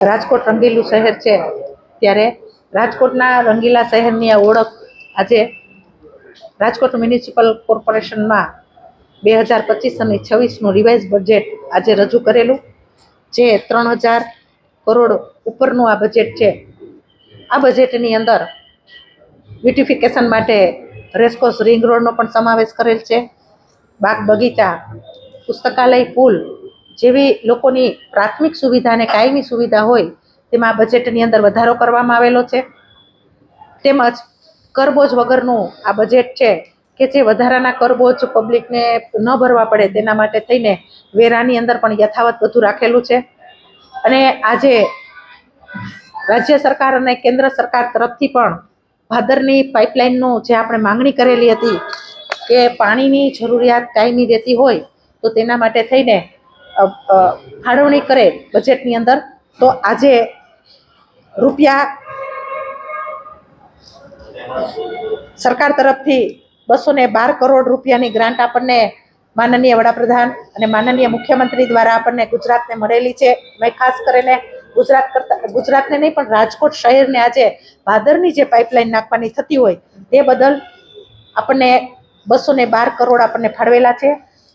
રાજકોટ રંગીલું શહેર છે ત્યારે રાજકોટના રંગીલા શહેરની આ ઓળખ આજે રાજકોટ મ્યુનિસિપલ કોર્પોરેશનમાં બે હજાર પચીસ અને છવ્વીસનું રિવાઇઝ બજેટ આજે રજૂ કરેલું, જે ત્રણ હજાર કરોડ ઉપરનું આ બજેટ છે. આ બજેટની અંદર બ્યુટિફિકેશન માટે રેસકોર્સ રિંગ રોડનો પણ સમાવેશ કરેલ છે, બાગ બગીચા, પુસ્તકાલય, પુલ જેવી લોકોની પ્રાથમિક સુવિધા અને કાયમી સુવિધા હોય, તેમાં બજેટની અંદર વધારો કરવામાં આવેલો છે. તેમજ કરબોજ વગરનું આ બજેટ છે કે જે વધારાના કરબોજ પબ્લિકને ન ભરવા પડે તેના માટે થઈને વેરાની અંદર પણ યથાવત બધું રાખેલું છે. અને આજે રાજ્ય સરકાર અને કેન્દ્ર સરકાર તરફથી પણ ભાદરની પાઇપલાઇનનું જે આપણે માંગણી કરેલી હતી કે પાણીની જરૂરિયાત કાયમી રહેતી હોય, તો તેના માટે થઈને ફાળવણી કરે બજેટની અંદર, તો આજે રૂપિયા સરકાર તરફથી બસો ને બાર કરોડ રૂપિયાની ગ્રાન્ટ આપણને માનનીય વડાપ્રધાન અને માનનીય મુખ્યમંત્રી દ્વારા આપણને ગુજરાતને મળેલી છે. મેં ખાસ કરીને ગુજરાત કરતા, ગુજરાતને નહીં, પણ રાજકોટ શહેરને આજે ભાદરની જે પાઇપલાઇન નાખવાની થતી હોય, તે બદલ આપણને બસો ને બાર કરોડ આપણને ફાળવેલા છે.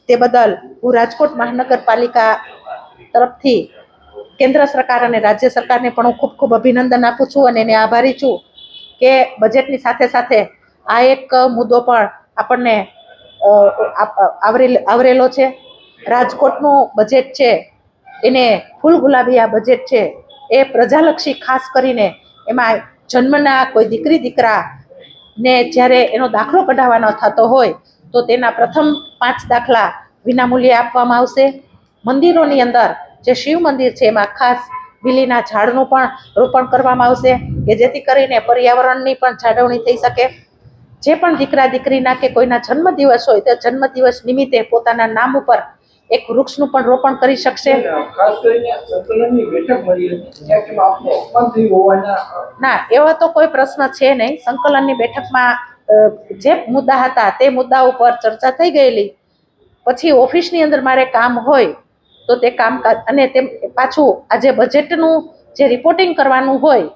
તે બદલ હું રાજકોટ મહાનગરપાલિકા તરફથી કેન્દ્ર સરકાર અને રાજ્ય સરકારને પણ હું ખૂબ ખૂબ અભિનંદન આપું છું અને એને આભારી છું કે બજેટની સાથે સાથે આ એક મુદ્દો પણ આપણને આવરેલો છે. રાજકોટનું બજેટ છે, એને ફૂલ ગુલાબી આ બજેટ છે, એ પ્રજાલક્ષી ખાસ કરીને એમાં જન્મના કોઈ દીકરી દીકરા ને જ્યારે એનો દાખલો કઢાવવાનો થતો હોય તો તેના પ્રથમ પાંચ દાખલા વિનામૂલ્યે આપવામાં આવશે. મંદિરોની અંદર જે શિવ મંદિર છે એમાં ખાસ બીલીના ઝાડનું પણ રોપણ કરવામાં આવશે કે જેથી કરીને પર્યાવરણની પણ જાળવણી થઈ શકે. જે પણ દીકરા દીકરીના કે કોઈના જન્મદિવસ હોય તો જન્મદિવસ નિમિત્તે પોતાના નામ ઉપર એક વૃક્ષનું પણ રોપણ કરી શકશે. ના એવા તો કોઈ પ્રશ્ન છે નહીં. સંકલનની બેઠકમાં જે મુદ્દા હતા તે મુદ્દા ઉપર ચર્ચા થઈ ગયેલી. પછી ઓફિસની અંદર મારે કામ હોય તો તે કામ અને તે પાછું આજે બજેટનું જે રિપોર્ટિંગ કરવાનું હોય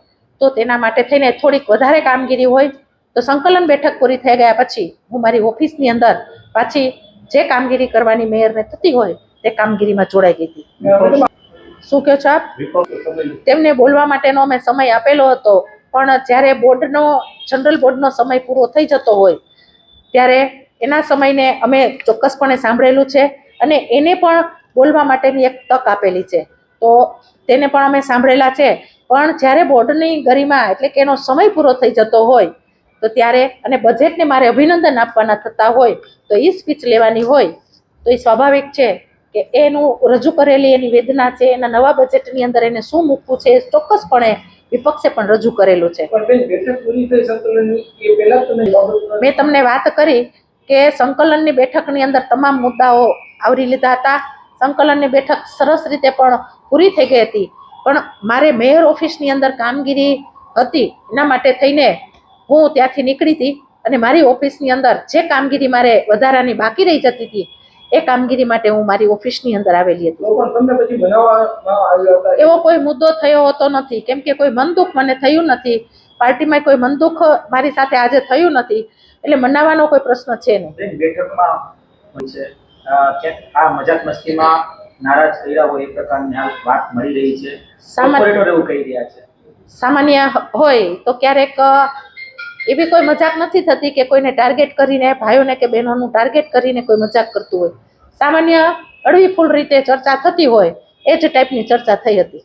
તો તેના માટે થઈને થોડીક વધારે કામગીરી હોય તો સંકલન બેઠક પૂરી થઈ ગયા પછી હું મારી ઓફિસની અંદર પાછી જે કામગીરી કરવાની મેયરને થતી હોય તે કામગીરીમાં જોડાઈ ગઈ હતી. શું કહો છો આપ? તેમને બોલવા માટેનો અમે સમય આપેલો હતો. પણ જ્યારે બોર્ડનો, જનરલ બોર્ડનો સમય પૂરો થઈ જતો હોય, ત્યારે એના સમયને અમે ચોક્કસપણે સાંભળેલું છે અને એને પણ બોલવા માટેની એક તક આપેલી છે. તો તેને પણ અમે સાંભળેલા છે. પણ જ્યારે બોર્ડની ગરિમા એટલે કે એનો સમય પૂરો થઈ જતો હોય, તો ત્યારે અને બજેટને મારે અભિનંદન આપવાના થતા હોય, તો એ સ્પીચ લેવાની હોય, તો એ સ્વાભાવિક છે કે એનું રજૂ કરેલી એની વેદના છે, એના નવા બજેટની અંદર એને શું મૂકવું છે ચોક્કસપણે વિપક્ષે પણ રજૂ કરેલું છે. મેં તમને વાત કરી કે સંકલનની બેઠકની અંદર તમામ મુદ્દાઓ આવરી લીધા હતા. સંકલનની બેઠક સરસ રીતે પણ પૂરી થઈ ગઈ હતી. પણ મારે મેયર ઓફિસની અંદર કામગીરી હતી. એના માટે થઈને હું ત્યાંથી નીકળી હતી અને મારી ઓફિસની અંદર જે કામગીરી મારે વધારાની બાકી રહી જતી હતી એ કામગીરી માટે હું મારી ઓફિસની અંદર આવેલી હતી. એવો કોઈ મુદ્દો થયો હોતો નથી. કેમ કે કોઈ મનદુખ મને થયું નથી. પાર્ટીમાં કોઈ મનદુખ મારી સાથે આજે થયું નથી. એટલે મનાવવાનો કોઈ પ્રશ્ન છે નહીં. બેઠકમાં હોય છે. અ, ક્યાંક આ મજાક મસ્તીમાં નારાજ કર્યા હોય એ પ્રકારની વાત મળી રહી છે. સામાન્ય કોર્પોરેટર એવું કહી રહ્યા છે. સામાન્ય હોય તો ક્યારેક એવી કોઈ મજાક નથી થતી કે કોઈને ટાર્ગેટ કરીને, ભાઈઓને કે બહેનોનું ટાર્ગેટ કરીને કોઈ મજાક કરતું હોય. સામાન્ય હળવી ફૂલ રીતે ચર્ચા થતી હોય, એ જ ટાઈપની ચર્ચા થઈ હતી.